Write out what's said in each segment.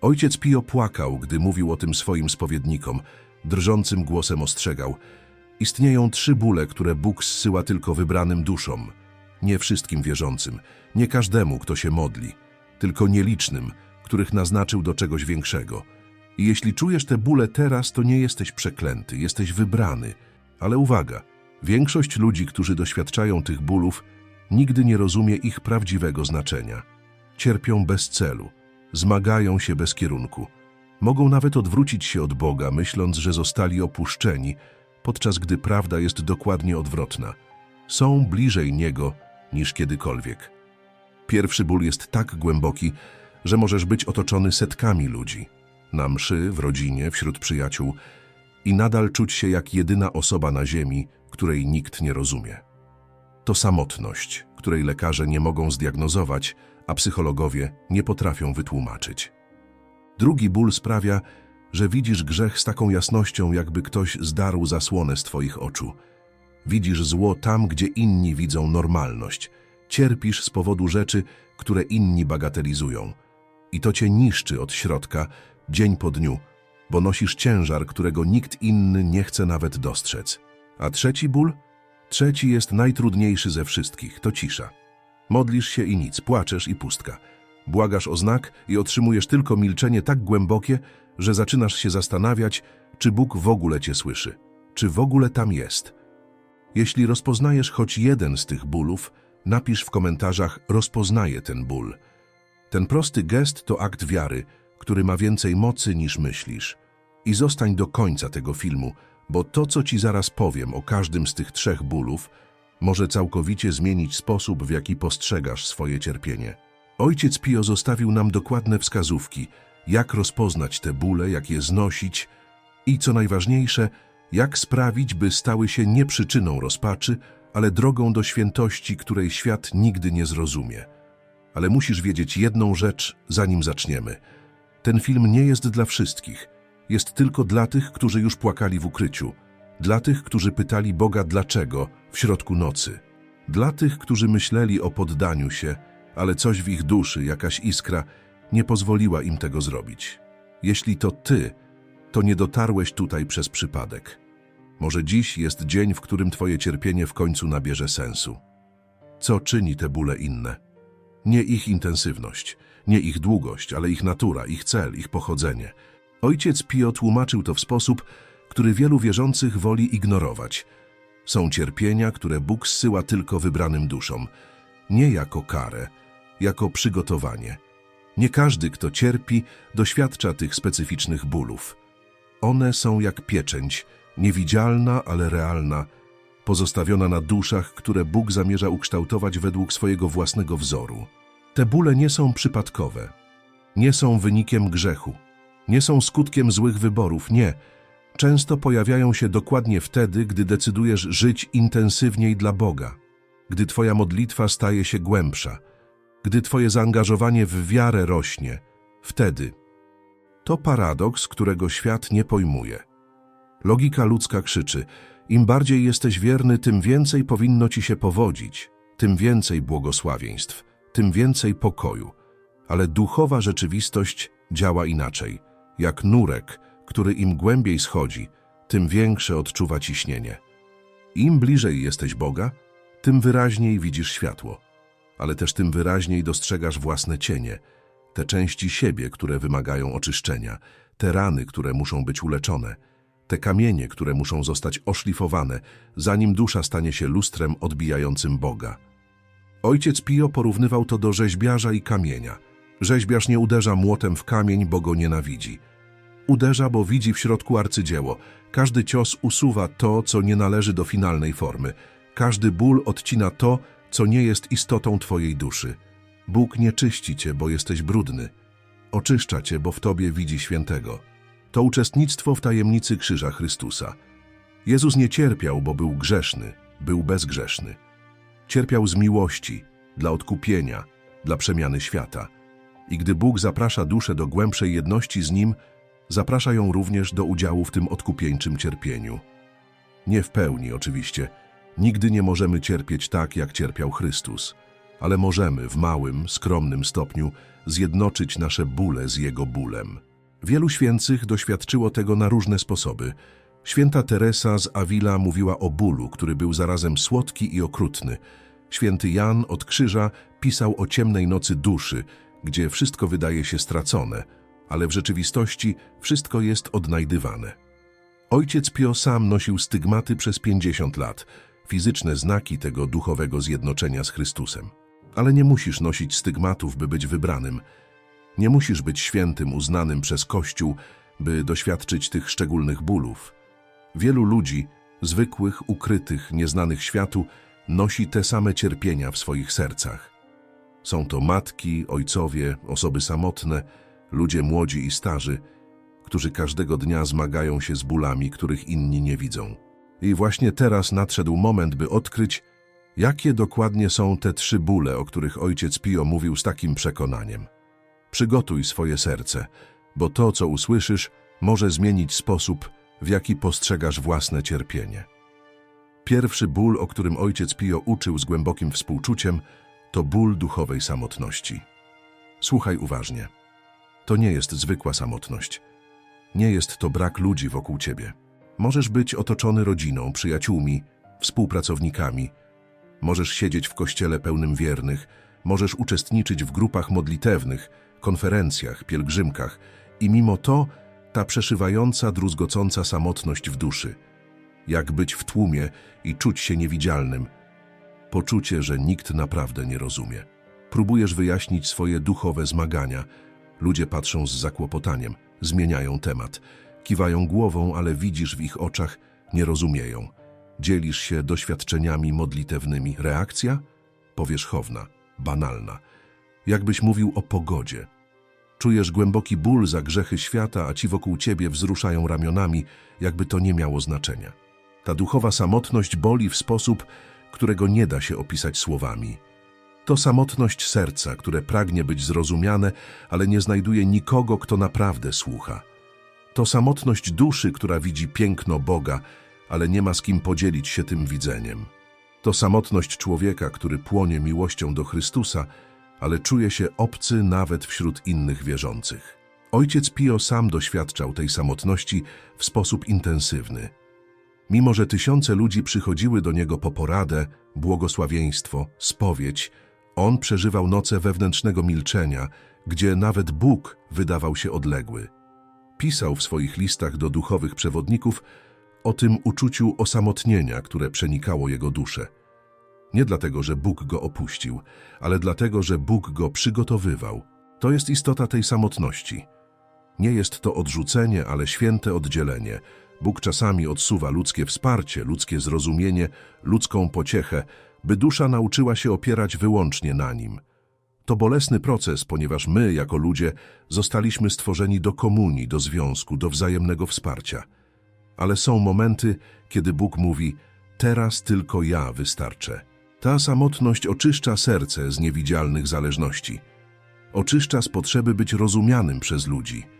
Ojciec Pio płakał, gdy mówił o tym swoim spowiednikom, drżącym głosem ostrzegał. Istnieją trzy bóle, które Bóg zsyła tylko wybranym duszom. Nie wszystkim wierzącym, nie każdemu, kto się modli, tylko nielicznym, których naznaczył do czegoś większego. I jeśli czujesz te bóle teraz, to nie jesteś przeklęty, jesteś wybrany. Ale uwaga, większość ludzi, którzy doświadczają tych bólów, nigdy nie rozumie ich prawdziwego znaczenia. Cierpią bez celu, zmagają się bez kierunku. Mogą nawet odwrócić się od Boga, myśląc, że zostali opuszczeni, podczas gdy prawda jest dokładnie odwrotna. Są bliżej Niego niż kiedykolwiek. Pierwszy ból jest tak głęboki, że możesz być otoczony setkami ludzi. Na mszy, w rodzinie, wśród przyjaciół i nadal czuć się jak jedyna osoba na ziemi, której nikt nie rozumie. To samotność, której lekarze nie mogą zdiagnozować, a psychologowie nie potrafią wytłumaczyć. Drugi ból sprawia, że widzisz grzech z taką jasnością, jakby ktoś zdarł zasłonę z twoich oczu. Widzisz zło tam, gdzie inni widzą normalność. Cierpisz z powodu rzeczy, które inni bagatelizują. I to cię niszczy od środka, dzień po dniu, bo nosisz ciężar, którego nikt inny nie chce nawet dostrzec. A trzeci ból? Trzeci jest najtrudniejszy ze wszystkich, to cisza. Modlisz się i nic, płaczesz i pustka. Błagasz o znak i otrzymujesz tylko milczenie tak głębokie, że zaczynasz się zastanawiać, czy Bóg w ogóle cię słyszy, czy w ogóle tam jest. Jeśli rozpoznajesz choć jeden z tych bólów, napisz w komentarzach rozpoznaję ten ból. Ten prosty gest to akt wiary, który ma więcej mocy niż myślisz. I zostań do końca tego filmu, bo to, co ci zaraz powiem o każdym z tych trzech bólów, może całkowicie zmienić sposób, w jaki postrzegasz swoje cierpienie. Ojciec Pio zostawił nam dokładne wskazówki, jak rozpoznać te bóle, jak je znosić i, co najważniejsze, jak sprawić, by stały się nie przyczyną rozpaczy, ale drogą do świętości, której świat nigdy nie zrozumie. Ale musisz wiedzieć jedną rzecz, zanim zaczniemy. Ten film nie jest dla wszystkich. Jest tylko dla tych, którzy już płakali w ukryciu. Dla tych, którzy pytali Boga dlaczego w środku nocy. Dla tych, którzy myśleli o poddaniu się, ale coś w ich duszy, jakaś iskra, nie pozwoliła im tego zrobić. Jeśli to ty, to nie dotarłeś tutaj przez przypadek. Może dziś jest dzień, w którym twoje cierpienie w końcu nabierze sensu. Co czyni te bóle inne? Nie ich intensywność, nie ich długość, ale ich natura, ich cel, ich pochodzenie. Ojciec Pio tłumaczył to w sposób, który wielu wierzących woli ignorować. Są cierpienia, które Bóg zsyła tylko wybranym duszom, nie jako karę, jako przygotowanie. Nie każdy, kto cierpi, doświadcza tych specyficznych bólów. One są jak pieczęć, niewidzialna, ale realna, pozostawiona na duszach, które Bóg zamierza ukształtować według swojego własnego wzoru. Te bóle nie są przypadkowe, nie są wynikiem grzechu, nie są skutkiem złych wyborów, nie. Często pojawiają się dokładnie wtedy, gdy decydujesz żyć intensywniej dla Boga, gdy Twoja modlitwa staje się głębsza, gdy Twoje zaangażowanie w wiarę rośnie. Wtedy. To paradoks, którego świat nie pojmuje. Logika ludzka krzyczy: im bardziej jesteś wierny, tym więcej powinno ci się powodzić, tym więcej błogosławieństw, tym więcej pokoju. Ale duchowa rzeczywistość działa inaczej. Jak nurek, który im głębiej schodzi, tym większe odczuwa ciśnienie. Im bliżej jesteś Boga, tym wyraźniej widzisz światło, ale też tym wyraźniej dostrzegasz własne cienie, te części siebie, które wymagają oczyszczenia, te rany, które muszą być uleczone, te kamienie, które muszą zostać oszlifowane, zanim dusza stanie się lustrem odbijającym Boga. Ojciec Pio porównywał to do rzeźbiarza i kamienia. Rzeźbiarz nie uderza młotem w kamień, bo go nienawidzi. Uderza, bo widzi w środku arcydzieło. Każdy cios usuwa to, co nie należy do finalnej formy. Każdy ból odcina to, co nie jest istotą Twojej duszy. Bóg nie czyści Cię, bo jesteś brudny. Oczyszcza Cię, bo w Tobie widzi świętego. To uczestnictwo w tajemnicy krzyża Chrystusa. Jezus nie cierpiał, bo był grzeszny, był bezgrzeszny. Cierpiał z miłości, dla odkupienia, dla przemiany świata. I gdy Bóg zaprasza duszę do głębszej jedności z Nim, zaprasza ją również do udziału w tym odkupieńczym cierpieniu. Nie w pełni, oczywiście. Nigdy nie możemy cierpieć tak, jak cierpiał Chrystus. ale możemy w małym, skromnym stopniu zjednoczyć nasze bóle z Jego bólem. Wielu świętych doświadczyło tego na różne sposoby. Święta Teresa z Avila mówiła o bólu, który był zarazem słodki i okrutny. Święty Jan od Krzyża pisał o ciemnej nocy duszy, gdzie wszystko wydaje się stracone, ale w rzeczywistości wszystko jest odnajdywane. Ojciec Pio sam nosił stygmaty przez 50 lat, fizyczne znaki tego duchowego zjednoczenia z Chrystusem. Ale nie musisz nosić stygmatów, by być wybranym. Nie musisz być świętym uznanym przez Kościół, by doświadczyć tych szczególnych bólów. Wielu ludzi, zwykłych, ukrytych, nieznanych światu, nosi te same cierpienia w swoich sercach. Są to matki, ojcowie, osoby samotne, ludzie młodzi i starzy, którzy każdego dnia zmagają się z bólami, których inni nie widzą. I właśnie teraz nadszedł moment, by odkryć, jakie dokładnie są te trzy bóle, o których ojciec Pio mówił z takim przekonaniem. Przygotuj swoje serce, bo to, co usłyszysz, może zmienić sposób, w jaki postrzegasz własne cierpienie. Pierwszy ból, o którym ojciec Pio uczył z głębokim współczuciem, to ból duchowej samotności. Słuchaj uważnie. To nie jest zwykła samotność. Nie jest to brak ludzi wokół ciebie. Możesz być otoczony rodziną, przyjaciółmi, współpracownikami. Możesz siedzieć w kościele pełnym wiernych, możesz uczestniczyć w grupach modlitewnych, konferencjach, pielgrzymkach i mimo to ta przeszywająca, druzgocąca samotność w duszy. Jak być w tłumie i czuć się niewidzialnym. Poczucie, że nikt naprawdę nie rozumie. Próbujesz wyjaśnić swoje duchowe zmagania. Ludzie patrzą z zakłopotaniem, zmieniają temat. Kiwają głową, ale widzisz w ich oczach, nie rozumieją. Dzielisz się doświadczeniami modlitewnymi. Reakcja? Powierzchowna, banalna. Jakbyś mówił o pogodzie. Czujesz głęboki ból za grzechy świata, a ci wokół ciebie wzruszają ramionami, jakby to nie miało znaczenia. Ta duchowa samotność boli w sposób, którego nie da się opisać słowami. To samotność serca, które pragnie być zrozumiane, ale nie znajduje nikogo, kto naprawdę słucha. To samotność duszy, która widzi piękno Boga, ale nie ma z kim podzielić się tym widzeniem. To samotność człowieka, który płonie miłością do Chrystusa, ale czuje się obcy nawet wśród innych wierzących. Ojciec Pio sam doświadczał tej samotności w sposób intensywny. Mimo, że tysiące ludzi przychodziły do niego po poradę, błogosławieństwo, spowiedź, on przeżywał noce wewnętrznego milczenia, gdzie nawet Bóg wydawał się odległy. Pisał w swoich listach do duchowych przewodników o tym uczuciu osamotnienia, które przenikało jego duszę. Nie dlatego, że Bóg go opuścił, ale dlatego, że Bóg go przygotowywał. To jest istota tej samotności. Nie jest to odrzucenie, ale święte oddzielenie. Bóg czasami odsuwa ludzkie wsparcie, ludzkie zrozumienie, ludzką pociechę, by dusza nauczyła się opierać wyłącznie na Nim. To bolesny proces, ponieważ my, jako ludzie, zostaliśmy stworzeni do komunii, do związku, do wzajemnego wsparcia. Ale są momenty, kiedy Bóg mówi, teraz tylko ja wystarczę. Ta samotność oczyszcza serce z niewidzialnych zależności. Oczyszcza z potrzeby być rozumianym przez ludzi.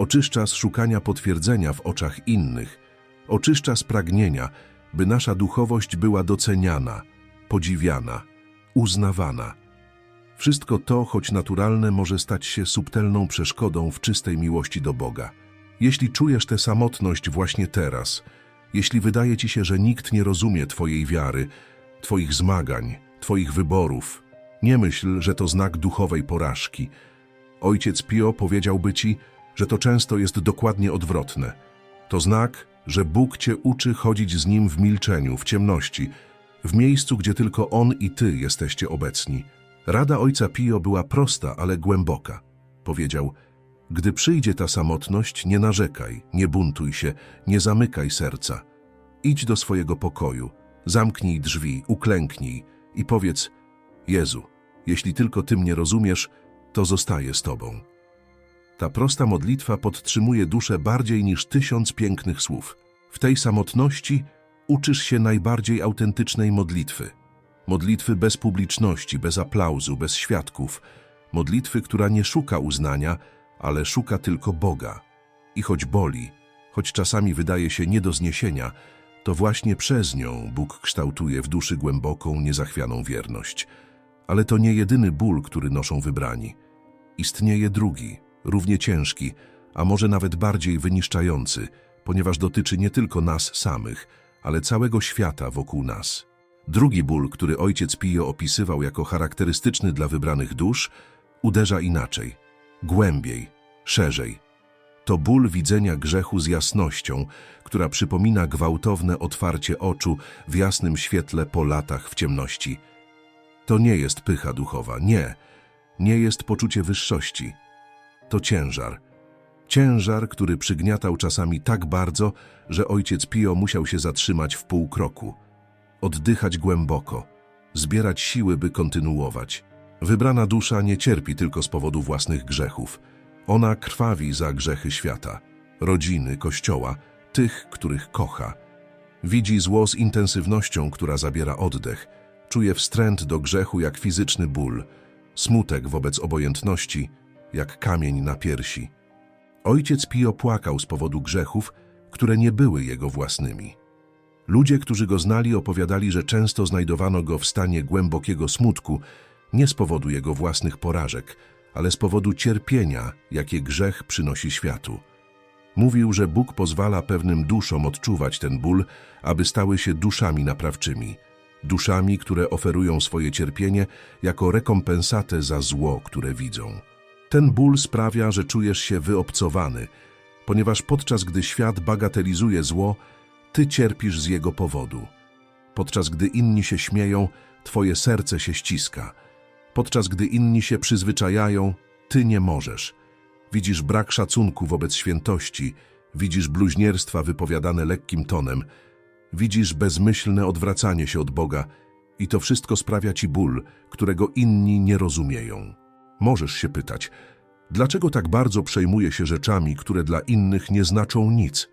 Oczyszcza z szukania potwierdzenia w oczach innych. Oczyszcza z pragnienia, by nasza duchowość była doceniana, podziwiana, uznawana. Wszystko to, choć naturalne, może stać się subtelną przeszkodą w czystej miłości do Boga. Jeśli czujesz tę samotność właśnie teraz, jeśli wydaje ci się, że nikt nie rozumie Twojej wiary, Twoich zmagań, Twoich wyborów, nie myśl, że to znak duchowej porażki. Ojciec Pio powiedziałby Ci, że to często jest dokładnie odwrotne. To znak, że Bóg Cię uczy chodzić z Nim w milczeniu, w ciemności, w miejscu, gdzie tylko On i Ty jesteście obecni. Rada ojca Pio była prosta, ale głęboka. Powiedział, gdy przyjdzie ta samotność, nie narzekaj, nie buntuj się, nie zamykaj serca. Idź do swojego pokoju, zamknij drzwi, uklęknij i powiedz, Jezu, jeśli tylko Ty mnie rozumiesz, to zostaję z Tobą. Ta prosta modlitwa podtrzymuje duszę bardziej niż tysiąc pięknych słów. W tej samotności uczysz się najbardziej autentycznej modlitwy. Modlitwy bez publiczności, bez aplauzu, bez świadków. Modlitwy, która nie szuka uznania, ale szuka tylko Boga. I choć boli, choć czasami wydaje się nie do zniesienia, to właśnie przez nią Bóg kształtuje w duszy głęboką, niezachwianą wierność. Ale to nie jedyny ból, który noszą wybrani. Istnieje drugi, równie ciężki, a może nawet bardziej wyniszczający, ponieważ dotyczy nie tylko nas samych, ale całego świata wokół nas. Drugi ból, który ojciec Pio opisywał jako charakterystyczny dla wybranych dusz, uderza inaczej, głębiej, szerzej. To ból widzenia grzechu z jasnością, która przypomina gwałtowne otwarcie oczu w jasnym świetle po latach w ciemności. To nie jest pycha duchowa, nie. Nie jest poczucie wyższości. To ciężar. Ciężar, który przygniatał czasami tak bardzo, że ojciec Pio musiał się zatrzymać w pół kroku. Oddychać głęboko, zbierać siły, by kontynuować. Wybrana dusza nie cierpi tylko z powodu własnych grzechów. Ona krwawi za grzechy świata, rodziny, kościoła, tych, których kocha. Widzi zło z intensywnością, która zabiera oddech. Czuje wstręt do grzechu jak fizyczny ból, smutek wobec obojętności, jak kamień na piersi. Ojciec Pio płakał z powodu grzechów, które nie były jego własnymi. Ludzie, którzy go znali, opowiadali, że często znajdowano go w stanie głębokiego smutku, nie z powodu jego własnych porażek, ale z powodu cierpienia, jakie grzech przynosi światu. Mówił, że Bóg pozwala pewnym duszom odczuwać ten ból, aby stały się duszami naprawczymi, duszami, które oferują swoje cierpienie jako rekompensatę za zło, które widzą. Ten ból sprawia, że czujesz się wyobcowany, ponieważ podczas gdy świat bagatelizuje zło, ty cierpisz z jego powodu. Podczas gdy inni się śmieją, twoje serce się ściska. Podczas gdy inni się przyzwyczajają, ty nie możesz. Widzisz brak szacunku wobec świętości, widzisz bluźnierstwa wypowiadane lekkim tonem, widzisz bezmyślne odwracanie się od Boga i to wszystko sprawia ci ból, którego inni nie rozumieją. Możesz się pytać, dlaczego tak bardzo przejmuję się rzeczami, które dla innych nie znaczą nic?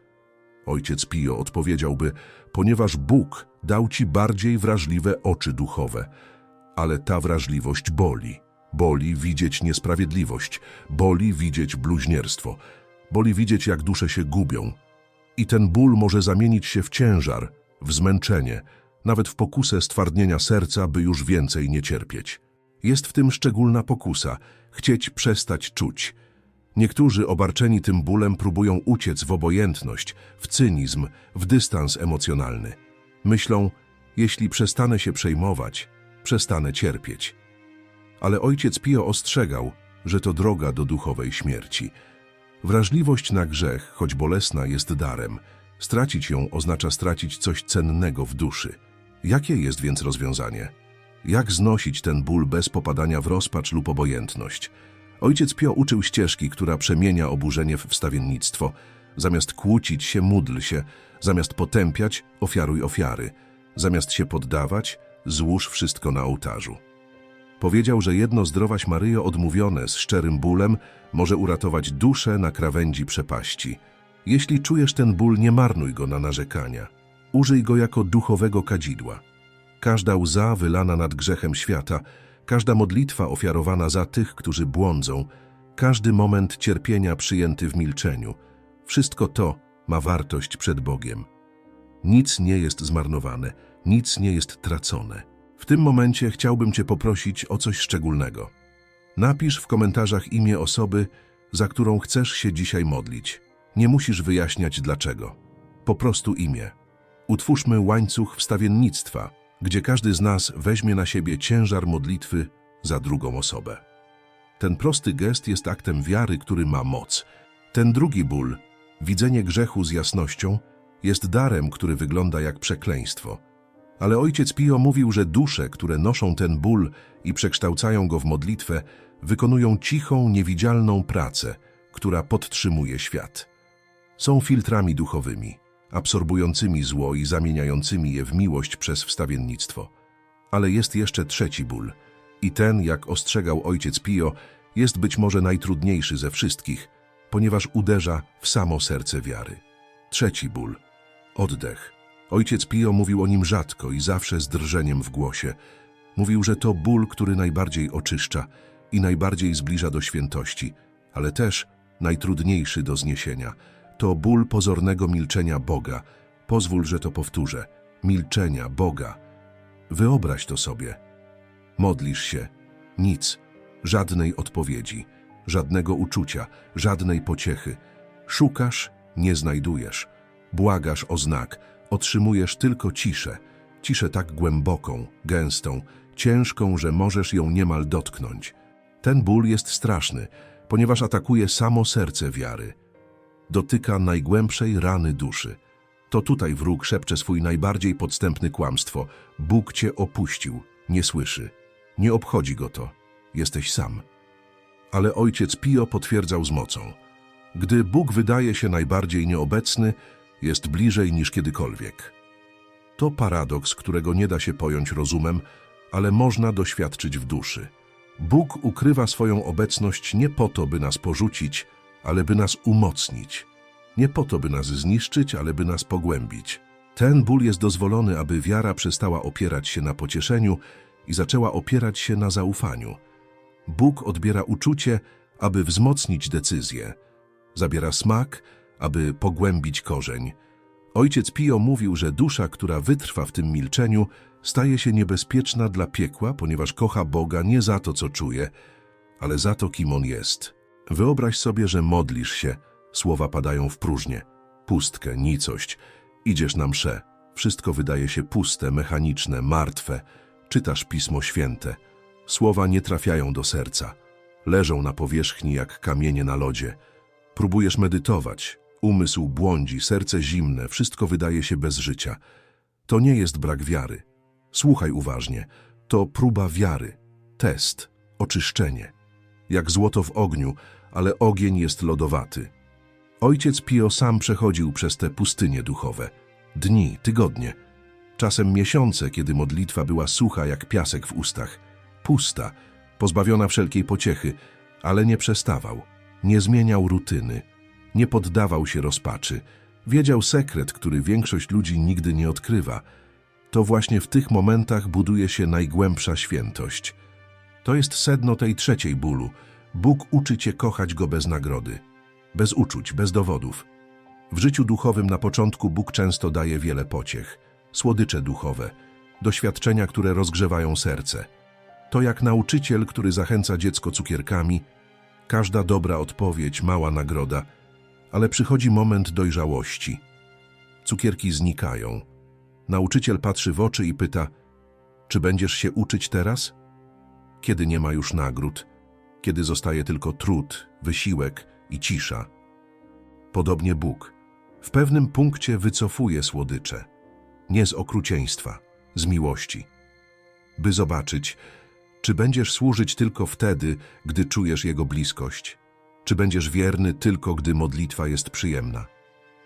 Ojciec Pio odpowiedziałby, ponieważ Bóg dał ci bardziej wrażliwe oczy duchowe, ale ta wrażliwość boli. Boli widzieć niesprawiedliwość, boli widzieć bluźnierstwo, boli widzieć, jak dusze się gubią. I ten ból może zamienić się w ciężar, w zmęczenie, nawet w pokusę stwardnienia serca, by już więcej nie cierpieć. Jest w tym szczególna pokusa, chcieć przestać czuć. Niektórzy obarczeni tym bólem próbują uciec w obojętność, w cynizm, w dystans emocjonalny. Myślą, jeśli przestanę się przejmować, przestanę cierpieć. Ale ojciec Pio ostrzegał, że to droga do duchowej śmierci. Wrażliwość na grzech, choć bolesna, jest darem. Stracić ją oznacza stracić coś cennego w duszy. Jakie jest więc rozwiązanie? Jak znosić ten ból bez popadania w rozpacz lub obojętność? Ojciec Pio uczył ścieżki, która przemienia oburzenie w wstawiennictwo. Zamiast kłócić się, módl się. Zamiast potępiać, ofiaruj ofiary. Zamiast się poddawać, złóż wszystko na ołtarzu. Powiedział, że jedno zdrowaś Maryjo odmówione z szczerym bólem może uratować duszę na krawędzi przepaści. Jeśli czujesz ten ból, nie marnuj go na narzekania. Użyj go jako duchowego kadzidła. Każda łza wylana nad grzechem świata, każda modlitwa ofiarowana za tych, którzy błądzą, każdy moment cierpienia przyjęty w milczeniu, wszystko to ma wartość przed Bogiem. Nic nie jest zmarnowane, nic nie jest tracone. W tym momencie chciałbym Cię poprosić o coś szczególnego. Napisz w komentarzach imię osoby, za którą chcesz się dzisiaj modlić. Nie musisz wyjaśniać dlaczego. Po prostu imię. Utwórzmy łańcuch wstawiennictwa, gdzie każdy z nas weźmie na siebie ciężar modlitwy za drugą osobę. Ten prosty gest jest aktem wiary, który ma moc. Ten drugi ból, widzenie grzechu z jasnością, jest darem, który wygląda jak przekleństwo. Ale ojciec Pio mówił, że dusze, które noszą ten ból i przekształcają go w modlitwę, wykonują cichą, niewidzialną pracę, która podtrzymuje świat. Są filtrami duchowymi, absorbującymi zło i zamieniającymi je w miłość przez wstawiennictwo. Ale jest jeszcze trzeci ból. I ten, jak ostrzegał ojciec Pio, jest być może najtrudniejszy ze wszystkich, ponieważ uderza w samo serce wiary. Trzeci ból. Oddech. Ojciec Pio mówił o nim rzadko i zawsze z drżeniem w głosie. Mówił, że to ból, który najbardziej oczyszcza i najbardziej zbliża do świętości, ale też najtrudniejszy do zniesienia. To ból pozornego milczenia Boga. Pozwól, że to powtórzę. Milczenia Boga. Wyobraź to sobie. Modlisz się. Nic. Żadnej odpowiedzi. Żadnego uczucia. Żadnej pociechy. Szukasz, nie znajdujesz. Błagasz o znak. Otrzymujesz tylko ciszę. Ciszę tak głęboką, gęstą, ciężką, że możesz ją niemal dotknąć. Ten ból jest straszny, ponieważ atakuje samo serce wiary. Dotyka najgłębszej rany duszy. To tutaj wróg szepcze swój najbardziej podstępny kłamstwo. Bóg cię opuścił, nie słyszy. Nie obchodzi go to. Jesteś sam. Ale ojciec Pio potwierdzał z mocą. Gdy Bóg wydaje się najbardziej nieobecny, jest bliżej niż kiedykolwiek. To paradoks, którego nie da się pojąć rozumem, ale można doświadczyć w duszy. Bóg ukrywa swoją obecność nie po to, by nas porzucić, ale by nas umocnić. Nie po to, by nas zniszczyć, ale by nas pogłębić. Ten ból jest dozwolony, aby wiara przestała opierać się na pocieszeniu i zaczęła opierać się na zaufaniu. Bóg odbiera uczucie, aby wzmocnić decyzję. Zabiera smak, aby pogłębić korzeń. Ojciec Pio mówił, że dusza, która wytrwa w tym milczeniu, staje się niebezpieczna dla piekła, ponieważ kocha Boga nie za to, co czuje, ale za to, kim On jest. Wyobraź sobie, że modlisz się, słowa padają w próżnię, pustkę, nicość. Idziesz na mszę, wszystko wydaje się puste, mechaniczne, martwe. Czytasz Pismo Święte. Słowa nie trafiają do serca. Leżą na powierzchni jak kamienie na lodzie. Próbujesz medytować. Umysł błądzi, serce zimne, wszystko wydaje się bez życia. To nie jest brak wiary. Słuchaj uważnie. To próba wiary, test, oczyszczenie. Jak złoto w ogniu, ale ogień jest lodowaty. Ojciec Pio sam przechodził przez te pustynie duchowe. Dni, tygodnie, czasem miesiące, kiedy modlitwa była sucha jak piasek w ustach. Pusta, pozbawiona wszelkiej pociechy, ale nie przestawał. Nie zmieniał rutyny. Nie poddawał się rozpaczy. Wiedział sekret, który większość ludzi nigdy nie odkrywa. To właśnie w tych momentach buduje się najgłębsza świętość. To jest sedno tej trzeciej bólu. Bóg uczy cię kochać Go bez nagrody, bez uczuć, bez dowodów. W życiu duchowym na początku Bóg często daje wiele pociech, słodycze duchowe, doświadczenia, które rozgrzewają serce. To jak nauczyciel, który zachęca dziecko cukierkami, każda dobra odpowiedź, mała nagroda, ale przychodzi moment dojrzałości. Cukierki znikają. Nauczyciel patrzy w oczy i pyta, czy będziesz się uczyć teraz? Kiedy nie ma już nagród, kiedy zostaje tylko trud, wysiłek i cisza. Podobnie Bóg. W pewnym punkcie wycofuje słodycze, nie z okrucieństwa, z miłości, by zobaczyć, czy będziesz służyć tylko wtedy, gdy czujesz Jego bliskość, czy będziesz wierny tylko, gdy modlitwa jest przyjemna,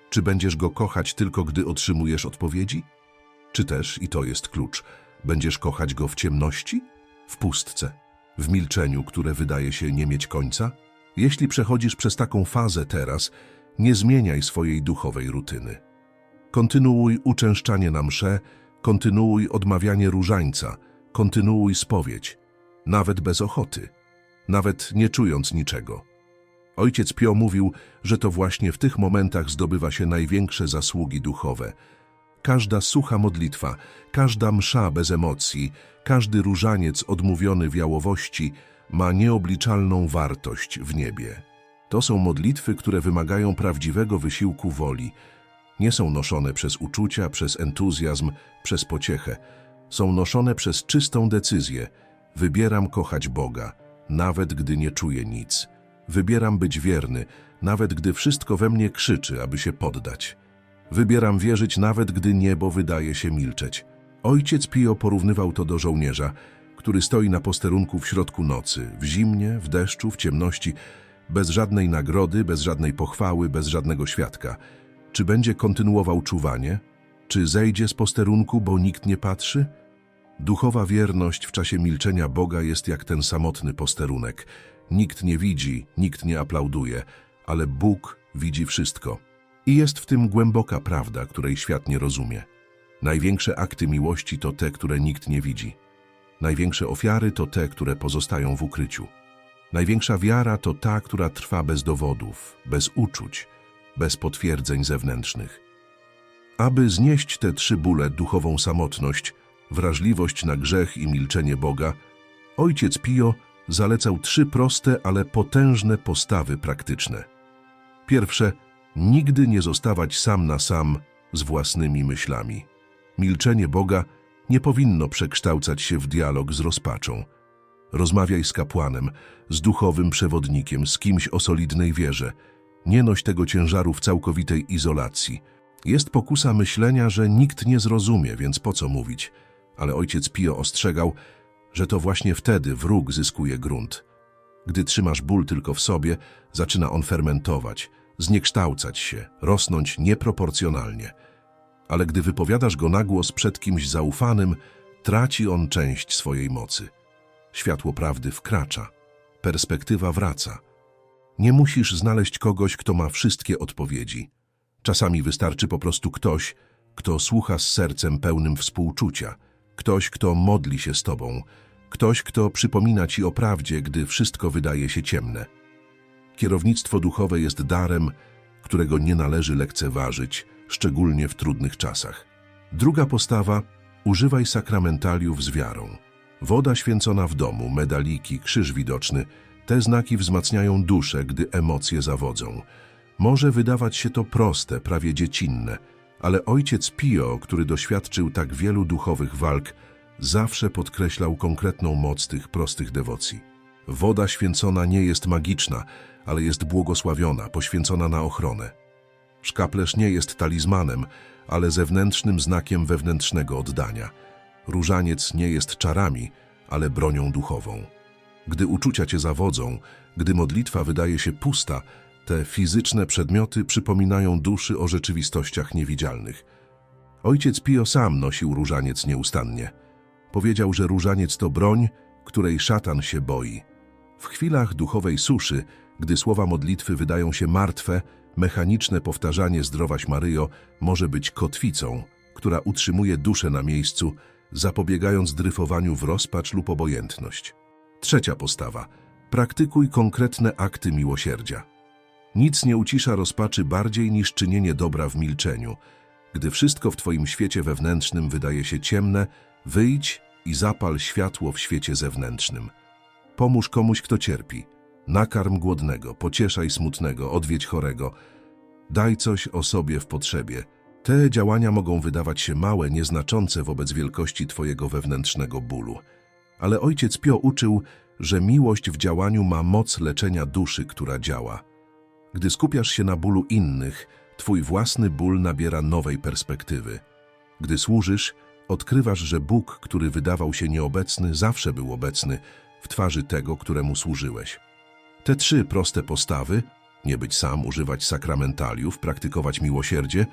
czy będziesz Go kochać tylko, gdy otrzymujesz odpowiedzi, czy też, i to jest klucz, będziesz kochać Go w ciemności, w pustce, w milczeniu, które wydaje się nie mieć końca? Jeśli przechodzisz przez taką fazę teraz, nie zmieniaj swojej duchowej rutyny. Kontynuuj uczęszczanie na msze, kontynuuj odmawianie różańca, kontynuuj spowiedź, nawet bez ochoty, nawet nie czując niczego. Ojciec Pio mówił, że to właśnie w tych momentach zdobywa się największe zasługi duchowe. Każda sucha modlitwa, każda msza bez emocji, każdy różaniec odmówiony w jałowości ma nieobliczalną wartość w niebie. To są modlitwy, które wymagają prawdziwego wysiłku woli. Nie są noszone przez uczucia, przez entuzjazm, przez pociechę. Są noszone przez czystą decyzję. Wybieram kochać Boga, nawet gdy nie czuję nic. Wybieram być wierny, nawet gdy wszystko we mnie krzyczy, aby się poddać. Wybieram wierzyć, nawet gdy niebo wydaje się milczeć. Ojciec Pio porównywał to do żołnierza, który stoi na posterunku w środku nocy, w zimnie, w deszczu, w ciemności, bez żadnej nagrody, bez żadnej pochwały, bez żadnego świadka. Czy będzie kontynuował czuwanie? Czy zejdzie z posterunku, bo nikt nie patrzy? Duchowa wierność w czasie milczenia Boga jest jak ten samotny posterunek. Nikt nie widzi, nikt nie aplauduje, ale Bóg widzi wszystko. I jest w tym głęboka prawda, której świat nie rozumie. Największe akty miłości to te, które nikt nie widzi. Największe ofiary to te, które pozostają w ukryciu. Największa wiara to ta, która trwa bez dowodów, bez uczuć, bez potwierdzeń zewnętrznych. Aby znieść te trzy bóle, duchową samotność, wrażliwość na grzech i milczenie Boga, Ojciec Pio zalecał trzy proste, ale potężne postawy praktyczne. Pierwsze, nigdy nie zostawać sam na sam z własnymi myślami. Milczenie Boga nie powinno przekształcać się w dialog z rozpaczą. Rozmawiaj z kapłanem, z duchowym przewodnikiem, z kimś o solidnej wierze. Nie noś tego ciężaru w całkowitej izolacji. Jest pokusa myślenia, że nikt nie zrozumie, więc po co mówić? Ale ojciec Pio ostrzegał, że to właśnie wtedy wróg zyskuje grunt. Gdy trzymasz ból tylko w sobie, zaczyna on fermentować, zniekształcać się, rosnąć nieproporcjonalnie. Ale gdy wypowiadasz go na głos przed kimś zaufanym, traci on część swojej mocy. Światło prawdy wkracza, perspektywa wraca. Nie musisz znaleźć kogoś, kto ma wszystkie odpowiedzi. Czasami wystarczy po prostu ktoś, kto słucha z sercem pełnym współczucia, ktoś, kto modli się z tobą, ktoś, kto przypomina ci o prawdzie, gdy wszystko wydaje się ciemne. Kierownictwo duchowe jest darem, którego nie należy lekceważyć, szczególnie w trudnych czasach. Druga postawa używaj sakramentaliów z wiarą. Woda święcona w domu, medaliki, krzyż widoczny te znaki wzmacniają duszę, gdy emocje zawodzą. Może wydawać się to proste, prawie dziecinne, ale ojciec Pio, który doświadczył tak wielu duchowych walk, zawsze podkreślał konkretną moc tych prostych dewocji. Woda święcona nie jest magiczna, ale jest błogosławiona, poświęcona na ochronę. Szkaplerz nie jest talizmanem, ale zewnętrznym znakiem wewnętrznego oddania. Różaniec nie jest czarami, ale bronią duchową. Gdy uczucia cię zawodzą, gdy modlitwa wydaje się pusta, te fizyczne przedmioty przypominają duszy o rzeczywistościach niewidzialnych. Ojciec Pio sam nosił różaniec nieustannie. Powiedział, że różaniec to broń, której szatan się boi. W chwilach duchowej suszy, gdy słowa modlitwy wydają się martwe, mechaniczne powtarzanie Zdrowaś Maryjo może być kotwicą, która utrzymuje duszę na miejscu, zapobiegając dryfowaniu w rozpacz lub obojętność. Trzecia postawa. Praktykuj konkretne akty miłosierdzia. Nic nie ucisza rozpaczy bardziej niż czynienie dobra w milczeniu. Gdy wszystko w Twoim świecie wewnętrznym wydaje się ciemne, wyjdź i zapal światło w świecie zewnętrznym. Pomóż komuś, kto cierpi. Nakarm głodnego, pocieszaj smutnego, odwiedź chorego. Daj coś o sobie w potrzebie. Te działania mogą wydawać się małe, nieznaczące wobec wielkości Twojego wewnętrznego bólu. Ale ojciec Pio uczył, że miłość w działaniu ma moc leczenia duszy, która działa. Gdy skupiasz się na bólu innych, Twój własny ból nabiera nowej perspektywy. Gdy służysz, odkrywasz, że Bóg, który wydawał się nieobecny, zawsze był obecny w twarzy tego, któremu służyłeś. Te trzy proste postawy nie być sam, używać sakramentaliów, praktykować miłosierdzie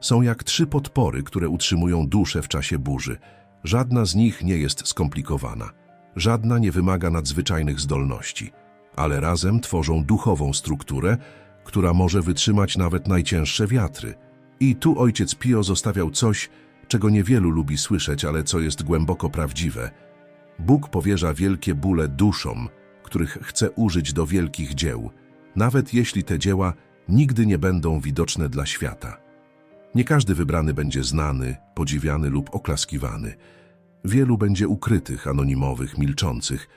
są jak trzy podpory, które utrzymują duszę w czasie burzy. Żadna z nich nie jest skomplikowana. Żadna nie wymaga nadzwyczajnych zdolności, ale razem tworzą duchową strukturę, która może wytrzymać nawet najcięższe wiatry. I tu ojciec Pio zostawiał coś, czego niewielu lubi słyszeć, ale co jest głęboko prawdziwe. Bóg powierza wielkie bóle duszom, których chce użyć do wielkich dzieł, nawet jeśli te dzieła nigdy nie będą widoczne dla świata. Nie każdy wybrany będzie znany, podziwiany lub oklaskiwany. Wielu będzie ukrytych, anonimowych, milczących,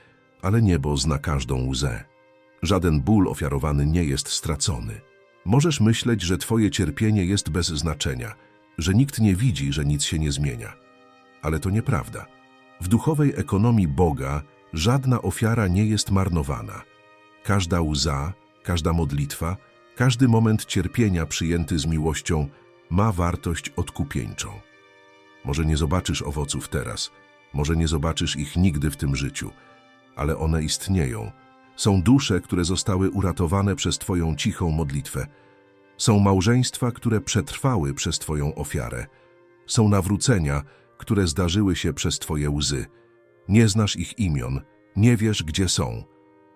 ale niebo zna każdą łzę. Żaden ból ofiarowany nie jest stracony. Możesz myśleć, że twoje cierpienie jest bez znaczenia, że nikt nie widzi, że nic się nie zmienia. Ale to nieprawda. W duchowej ekonomii Boga żadna ofiara nie jest marnowana. Każda łza, każda modlitwa, każdy moment cierpienia przyjęty z miłością ma wartość odkupieńczą. Może nie zobaczysz owoców teraz, może nie zobaczysz ich nigdy w tym życiu, ale one istnieją. Są dusze, które zostały uratowane przez Twoją cichą modlitwę. Są małżeństwa, które przetrwały przez Twoją ofiarę. Są nawrócenia, które zdarzyły się przez Twoje łzy. Nie znasz ich imion, nie wiesz, gdzie są,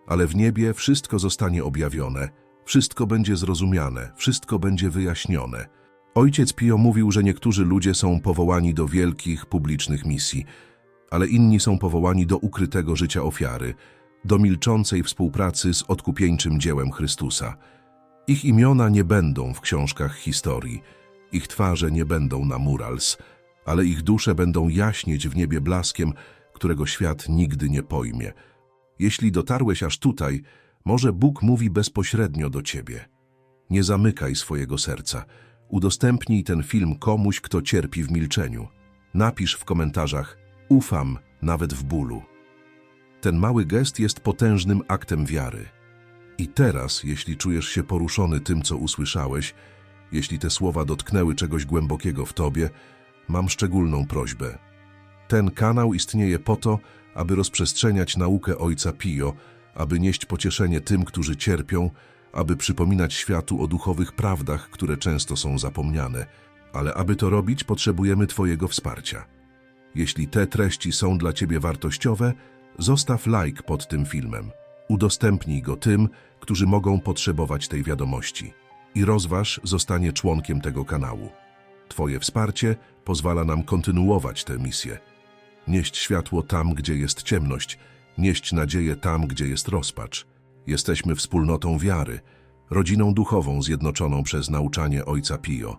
ale w niebie wszystko zostanie objawione, wszystko będzie zrozumiane, wszystko będzie wyjaśnione. Ojciec Pio mówił, że niektórzy ludzie są powołani do wielkich, publicznych misji, ale inni są powołani do ukrytego życia ofiary, do milczącej współpracy z odkupieńczym dziełem Chrystusa. Ich imiona nie będą w książkach historii, ich twarze nie będą na murals, ale ich dusze będą jaśnieć w niebie blaskiem, którego świat nigdy nie pojmie. Jeśli dotarłeś aż tutaj, może Bóg mówi bezpośrednio do ciebie. Nie zamykaj swojego serca. Udostępnij ten film komuś, kto cierpi w milczeniu. Napisz w komentarzach: Ufam, nawet w bólu. Ten mały gest jest potężnym aktem wiary. I teraz, jeśli czujesz się poruszony tym, co usłyszałeś, jeśli te słowa dotknęły czegoś głębokiego w tobie, mam szczególną prośbę. Ten kanał istnieje po to, aby rozprzestrzeniać naukę Ojca Pio, aby nieść pocieszenie tym, którzy cierpią, aby przypominać światu o duchowych prawdach, które często są zapomniane. Ale aby to robić, potrzebujemy Twojego wsparcia. Jeśli te treści są dla Ciebie wartościowe, zostaw like pod tym filmem. Udostępnij go tym, którzy mogą potrzebować tej wiadomości. I rozważ zostanie członkiem tego kanału. Twoje wsparcie pozwala nam kontynuować tę misję. Nieść światło tam, gdzie jest ciemność, nieść nadzieję tam, gdzie jest rozpacz. Jesteśmy wspólnotą wiary, rodziną duchową zjednoczoną przez nauczanie Ojca Pio.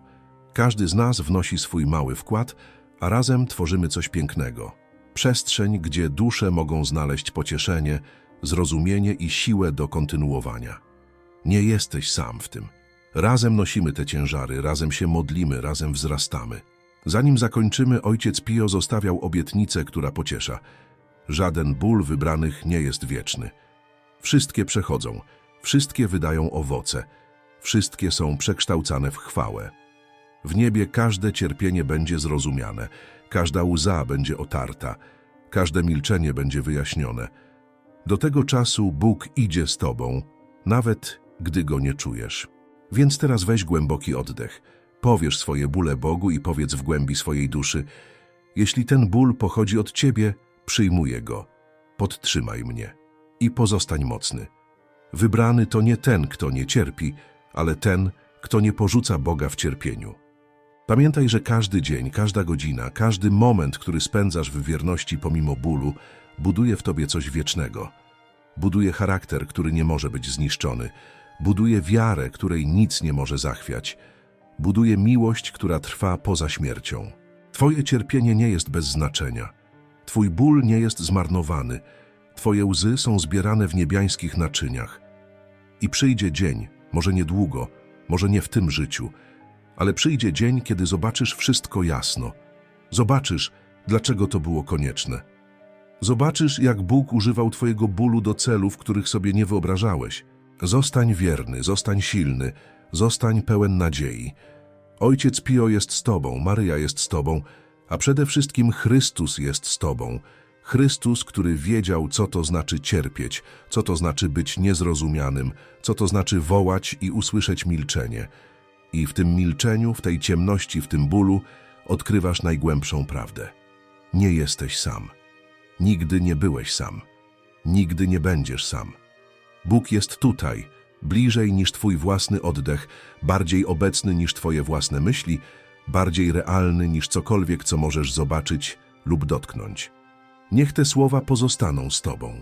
Każdy z nas wnosi swój mały wkład, a razem tworzymy coś pięknego. Przestrzeń, gdzie dusze mogą znaleźć pocieszenie, zrozumienie i siłę do kontynuowania. Nie jesteś sam w tym. Razem nosimy te ciężary, razem się modlimy, razem wzrastamy. Zanim zakończymy, ojciec Pio zostawiał obietnicę, która pociesza. Żaden ból wybranych nie jest wieczny. Wszystkie przechodzą, wszystkie wydają owoce, wszystkie są przekształcane w chwałę. W niebie każde cierpienie będzie zrozumiane, każda łza będzie otarta, każde milczenie będzie wyjaśnione. Do tego czasu Bóg idzie z tobą, nawet gdy go nie czujesz. Więc teraz weź głęboki oddech, powiesz swoje bóle Bogu i powiedz w głębi swojej duszy: Jeśli ten ból pochodzi od ciebie, przyjmuję go, podtrzymaj mnie i pozostań mocny. Wybrany to nie ten, kto nie cierpi, ale ten, kto nie porzuca Boga w cierpieniu. Pamiętaj, że każdy dzień, każda godzina, każdy moment, który spędzasz w wierności pomimo bólu, buduje w tobie coś wiecznego. Buduje charakter, który nie może być zniszczony. Buduje wiarę, której nic nie może zachwiać. Buduje miłość, która trwa poza śmiercią. Twoje cierpienie nie jest bez znaczenia. Twój ból nie jest zmarnowany. Twoje łzy są zbierane w niebiańskich naczyniach. I przyjdzie dzień, może niedługo, może nie w tym życiu, ale przyjdzie dzień, kiedy zobaczysz wszystko jasno. Zobaczysz, dlaczego to było konieczne. Zobaczysz, jak Bóg używał Twojego bólu do celów, których sobie nie wyobrażałeś. Zostań wierny, zostań silny, zostań pełen nadziei. Ojciec Pio jest z Tobą, Maryja jest z Tobą, a przede wszystkim Chrystus jest z Tobą. Chrystus, który wiedział, co to znaczy cierpieć, co to znaczy być niezrozumianym, co to znaczy wołać i usłyszeć milczenie. I w tym milczeniu, w tej ciemności, w tym bólu odkrywasz najgłębszą prawdę. Nie jesteś sam. Nigdy nie byłeś sam. Nigdy nie będziesz sam. Bóg jest tutaj, bliżej niż Twój własny oddech, bardziej obecny niż Twoje własne myśli, bardziej realny niż cokolwiek, co możesz zobaczyć lub dotknąć. Niech te słowa pozostaną z Tobą.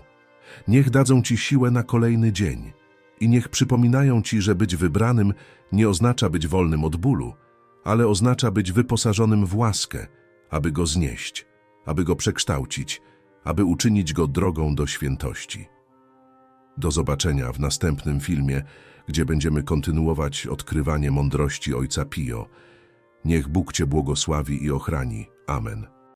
Niech dadzą Ci siłę na kolejny dzień i niech przypominają Ci, że być wybranym nie oznacza być wolnym od bólu, ale oznacza być wyposażonym w łaskę, aby go znieść, aby go przekształcić, aby uczynić go drogą do świętości. Do zobaczenia w następnym filmie, gdzie będziemy kontynuować odkrywanie mądrości Ojca Pio. Niech Bóg Cię błogosławi i ochrani. Amen.